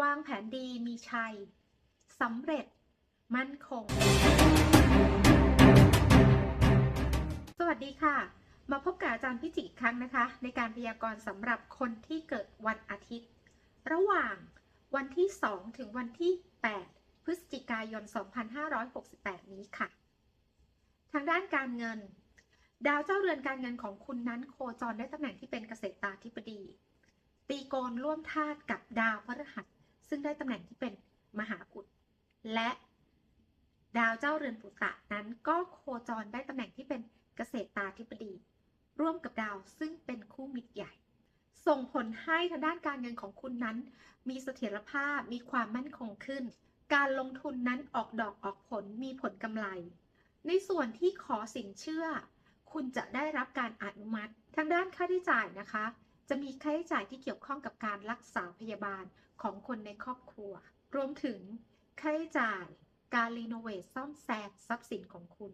วางแผนดีมีชัยสำเร็จ มั่นคง สวัสดีค่ะ มาพบกับอาจารย์พิจิตรครั้งนะคะ ในการพยากรณ์สำหรับคนที่เกิดวันอาทิตย์ ระหว่างวันที่ 2 ถึงวันที่ 8 พฤศจิกายน 2568 นี้ค่ะ ทางด้านการเงิน ดาวเจ้าเรือนการเงินของคุณนั้นโคจรได้ตำแหน่งที่เป็นเกษตราธิบดี ตีโกนร่วมธาตุกับดาวพฤหัส ซึ่งได้ตำแหน่งที่เป็นมหาอุดและดาวเจ้าเรือนปุตตะนั้นก็โคจรได้ตำแหน่งที่เป็นเกษตราธิบดี ร่วมกับดาวซึ่งเป็นคู่มิตรใหญ่ ส่งผลให้ทางด้านการเงินของคุณนั้น มีเสถียรภาพมีความมั่นคงขึ้น การลงทุนนั้นออกดอกออกผลมีผลกำไร ในส่วนที่ขอสินเชื่อ คุณจะได้รับการอนุมัติทางด้านค่าใช้จ่ายนะคะ จะมีค่าใช้จ่ายที่เกี่ยวข้องกับการรักษาพยาบาลของคนในครอบครัว รวมถึงค่าใช้จ่ายการรีโนเวทซ่อมแซมทรัพย์สินของคุณ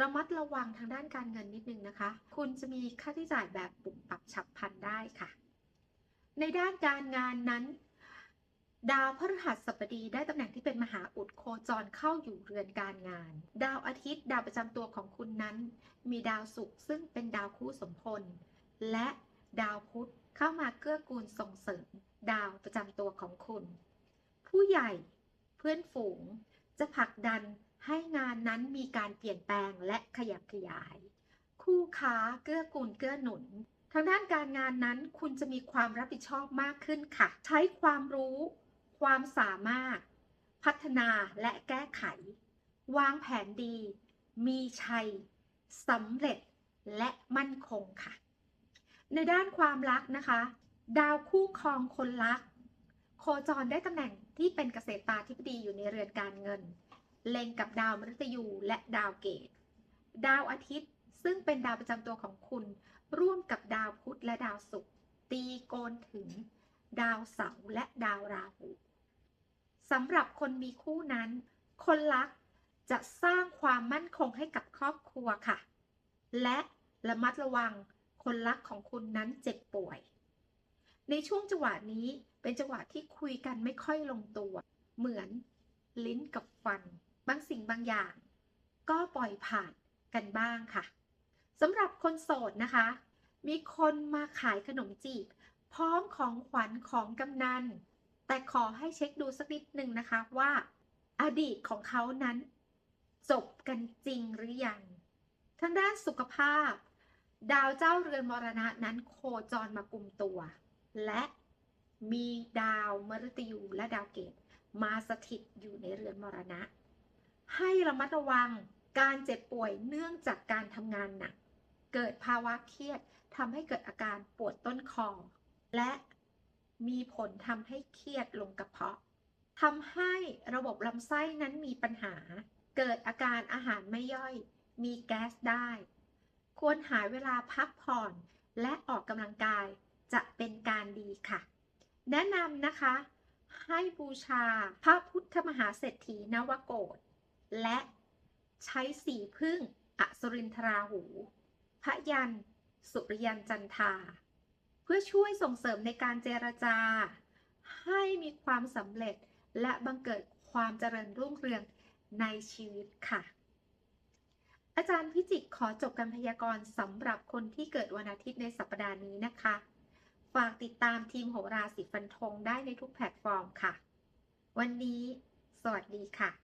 ระมัดระวังทางด้านการเงินนิดนึงนะคะ คุณจะมีค่าใช้จ่ายแบบปุบปรับฉับพลันได้ค่ะ ในด้านการงานนั้น ดาวพฤหัสบดีได้ตำแหน่งที่เป็นมหาอุดโคจรเข้าอยู่เรือนการงาน ดาวอาทิตย์ ดาวประจำตัวของคุณนั้น มีดาวศุกร์ซึ่งเป็นดาวคู่สมพลและ ดาวพุธเข้ามาเกื้อกูลส่งเสริมดาวประจำตัวของคุณ ผู้ใหญ่เพื่อนฝูงจะผลักดันให้งานนั้นมีการเปลี่ยนแปลงและขยับขยาย คู่ค้าเกื้อกูลเกื้อหนุน ทางด้านการงานนั้นคุณจะมีความรับผิดชอบมากขึ้นค่ะ ใช้ความรู้ ความสามารถ พัฒนาและแก้ไข วางแผนดี มีชัยสำเร็จและมั่นคงค่ะ ในด้านความรักนะคะ ดาวคู่ครองคนรัก โคจรได้ตำแหน่งที่เป็นเกษตราธิบดีอยู่ในเรือนการเงิน เล็งกับดาวมฤตยูและดาวเกต ดาวอาทิตย์ซึ่งเป็นดาวประจำตัวของคุณ ร่วมกับดาวพุธและดาวศุกร์ตีโกนถึง ดาวเสาร์และดาวราหูสำหรับคนมีคู่นั้น คนรักจะสร้างความมั่นคงให้กับครอบครัวค่ะ และระมัดระวัง คนรักของคุณนั้นเจ็บป่วย ในช่วงจังหวะนี้เป็นจังหวะที่คุยกันไม่ค่อยลงตัว เหมือนลิ้นกับฟัน บางสิ่งบางอย่าง ก็ปล่อยผ่านกันบ้างค่ะสำหรับคนโสดนะคะ มีคนมาขายขนมจีบ พร้อมของขวัญของกำนัน แต่ขอให้เช็คดูสักนิดหนึ่งนะคะว่า อดีตของเขานั้น จบกันจริงหรือยังทางด้านสุขภาพ ดาวเจ้าเรือนมรณะนั้นโคจรมากลุ่มตัว และมีดาวมฤตยูและดาวเกตมาสถิตอยู่ในเรือนมรณะ ให้ระมัดระวังการเจ็บป่วยเนื่องจากการทำงานหนัก เกิดภาวะเครียดทำให้เกิดอาการปวดต้นคอ และมีผลทำให้เครียดลงกระเพาะทำให้ระบบลำไส้นั้นมีปัญหา เกิดอาการอาหารไม่ย่อย มีแก๊สได้ ควรหาเวลาพักผ่อนและออกกำลังกายจะเป็นการดีค่ะ แนะนำนะคะ ให้บูชาพระพุทธมหาเศรษฐีนวโกฏและใช้สีพึ่งอสุรินทราหู พระยัน สุริยันจันทา เพื่อช่วยส่งเสริมในการเจรจา ให้มีความสำเร็จและบังเกิดความเจริญรุ่งเรืองในชีวิตค่ะ อาจารย์พิจิกขอจบการพยากรณ์สำหรับคนที่เกิดวันอาทิตย์ในสัปดาห์นี้นะคะ ฝากติดตามทีมโหราสีฟันธงได้ในทุกแพลตฟอร์มค่ะ วันนี้ สวัสดีค่ะ